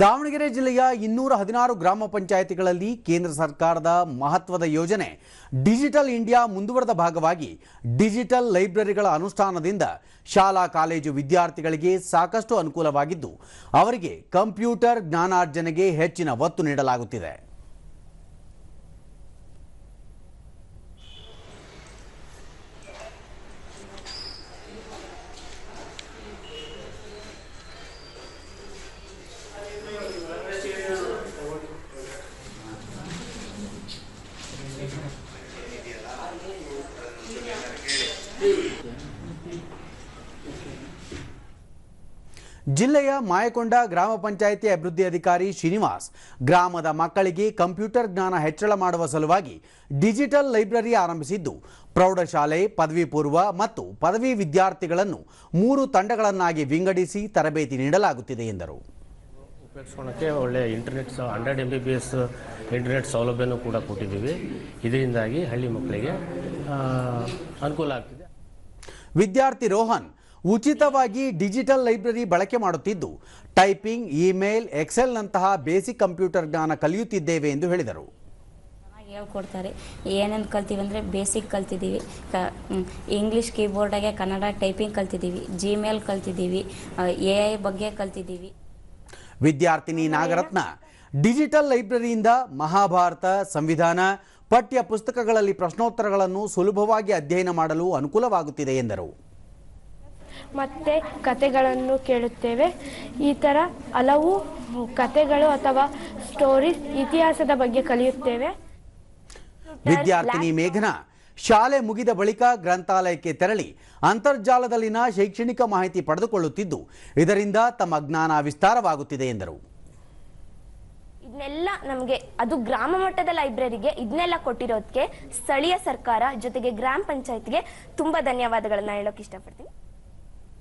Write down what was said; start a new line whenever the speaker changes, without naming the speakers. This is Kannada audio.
ದಾವಣಗೆರೆ ಜಿಲ್ಲೆಯ ಇನ್ನೂರ ಹದಿನಾರು ಗ್ರಾಮ ಪಂಚಾಯಿತಿಗಳಲ್ಲಿ ಕೇಂದ್ರ ಸರ್ಕಾರದ ಮಹತ್ವದ ಯೋಜನೆ ಡಿಜಿಟಲ್ ಇಂಡಿಯಾ ಮುಂದುವರೆದ ಭಾಗವಾಗಿ ಡಿಜಿಟಲ್ ಲೈಬ್ರರಿಗಳ ಅನುಷ್ಠಾನದಿಂದ ಶಾಲಾ, ಕಾಲೇಜು ವಿದ್ಯಾರ್ಥಿಗಳಿಗೆ ಸಾಕಷ್ಟು ಅನುಕೂಲವಾಗಿದ್ದು, ಅವರಿಗೆ ಕಂಪ್ಯೂಟರ್ ಜ್ಞಾನಾರ್ಜನೆಗೆ ಹೆಚ್ಚಿನ ಒತ್ತು ನೀಡಲಾಗುತ್ತಿದೆ. ಜಿಲ್ಲೆಯ ಮಾಯಕೊಂಡ ಗ್ರಾಮ ಪಂಚಾಯಿತಿ ಅಭಿವೃದ್ಧಿ ಅಧಿಕಾರಿ ಶ್ರೀನಿವಾಸ್ ಗ್ರಾಮದ ಮಕ್ಕಳಿಗೆ ಕಂಪ್ಯೂಟರ್ ಜ್ಞಾನ ಹೆಚ್ಚಳ ಮಾಡುವ ಸಲುವಾಗಿ ಡಿಜಿಟಲ್ ಲೈಬ್ರರಿ ಆರಂಭಿಸಿದ್ದು ಪ್ರೌಢಶಾಲೆ ಪದವಿ ಪೂರ್ವ ಮತ್ತು ಪದವಿ ವಿದ್ಯಾರ್ಥಿಗಳನ್ನು ಮೂರು ತಂಡಗಳನ್ನಾಗಿ ವಿಂಗಡಿಸಿ ತರಬೇತಿ ನೀಡಲಾಗುತ್ತಿದೆ ಎಂದರು.
ಉಪಯೋಗಿಸ್ಕೊಳಕ್ಕೆ ಒಳ್ಳೆಯ internet hundred M B B S internet ಸೌಲಭ್ಯನೂ ಕೂಡ ಕೊಟ್ಟಿದ್ದೀವಿ. ಇದರಿಂದಾಗಿ ಹಳ್ಳಿ ಮಕ್ಕಳಿಗೆ ಅನುಕೂಲ ಆಗ್ತಿದೆ.
ವಿದ್ಯಾರ್ಥಿ ರೋಹನ್ ಉಚಿತವಾಗಿ ಡಿಜಿಟಲ್ ಲೈಬ್ರರಿ ಬಳಕೆ ಮಾಡುತ್ತಿದ್ದು ಟೈಪಿಂಗ್ ಇಮೇಲ್ ಎಕ್ಸೆಲ್ನಂತಹ ಬೇಸಿಕ್ ಕಂಪ್ಯೂಟರ್ ಜ್ಞಾನ ಕಲಿಯುತ್ತಿದ್ದೇವೆ ಎಂದು ಹೇಳಿದರು.
ಹೇಳ್ಕೊಡ್ತಾರೆ. ಏನೇನು ಕಲ್ತೀವಿ ಅಂದರೆ ಬೇಸಿಕ್ ಕಲ್ತಿದ್ದೀವಿ. ಕ ಇಂಗ್ಲೀಷ್ ಕೀಬೋರ್ಡಾಗೆ ಕನ್ನಡ ಟೈಪಿಂಗ್ ಕಲ್ತಿದ್ದೀವಿ. ಜಿಮೇಲ್ ಕಲ್ತಿದ್ದೀವಿ. ಎ ಐ ಬಗ್ಗೆ ಕಲ್ತಿದ್ದೀವಿ.
ವಿದ್ಯಾರ್ಥಿನಿ ನಾಗರತ್ನ ಡಿಜಿಟಲ್ ಲೈಬ್ರರಿಯಿಂದ ಮಹಾಭಾರತ ಸಂವಿಧಾನ ಪಠ್ಯ ಪುಸ್ತಕಗಳಲ್ಲಿ ಪ್ರಶ್ನೋತ್ತರಗಳನ್ನು ಸುಲಭವಾಗಿ ಅಧ್ಯಯನ ಮಾಡಲು ಅನುಕೂಲವಾಗುತ್ತಿದೆ ಎಂದರು.
ಮತ್ತೆ ಕತೆಗಳನ್ನು ಕೇಳುತ್ತೇವೆ. ಈ ಥರ ಹಲವು ಕತೆಗಳು ಅಥವಾ ಸ್ಟೋರೀಸ್ ಇತಿಹಾಸದ ಬಗ್ಗೆ ಕಲಿಯುತ್ತೇವೆ.
ವಿದ್ಯಾರ್ಥಿನಿ ಮೇಘನಾ ಶಾಲೆ ಮುಗಿದ ಬಳಿಕ ಗ್ರಂಥಾಲಯಕ್ಕೆ ತೆರಳಿ ಅಂತರ್ಜಾಲದಲ್ಲಿನ ಶೈಕ್ಷಣಿಕ ಮಾಹಿತಿ ಪಡೆದುಕೊಳ್ಳುತ್ತಿದ್ದು ಇದರಿಂದ ತಮ್ಮ ಜ್ಞಾನ ವಿಸ್ತಾರವಾಗುತ್ತಿದೆ ಎಂದರು.
ಇದನ್ನೆಲ್ಲ ನಮಗೆ ಅದು ಗ್ರಾಮ ಮಟ್ಟದ ಲೈಬ್ರರಿಗೆ ಇದನ್ನೆಲ್ಲ ಕೊಟ್ಟಿರೋದಕ್ಕೆ ಸ್ಥಳೀಯ ಸರ್ಕಾರ ಜೊತೆಗೆ ಗ್ರಾಮ ಪಂಚಾಯತ್ಗೆ ತುಂಬಾ ಧನ್ಯವಾದಗಳನ್ನ ಹೇಳೋಕೆ ಇಷ್ಟಪಡ್ತೀನಿ.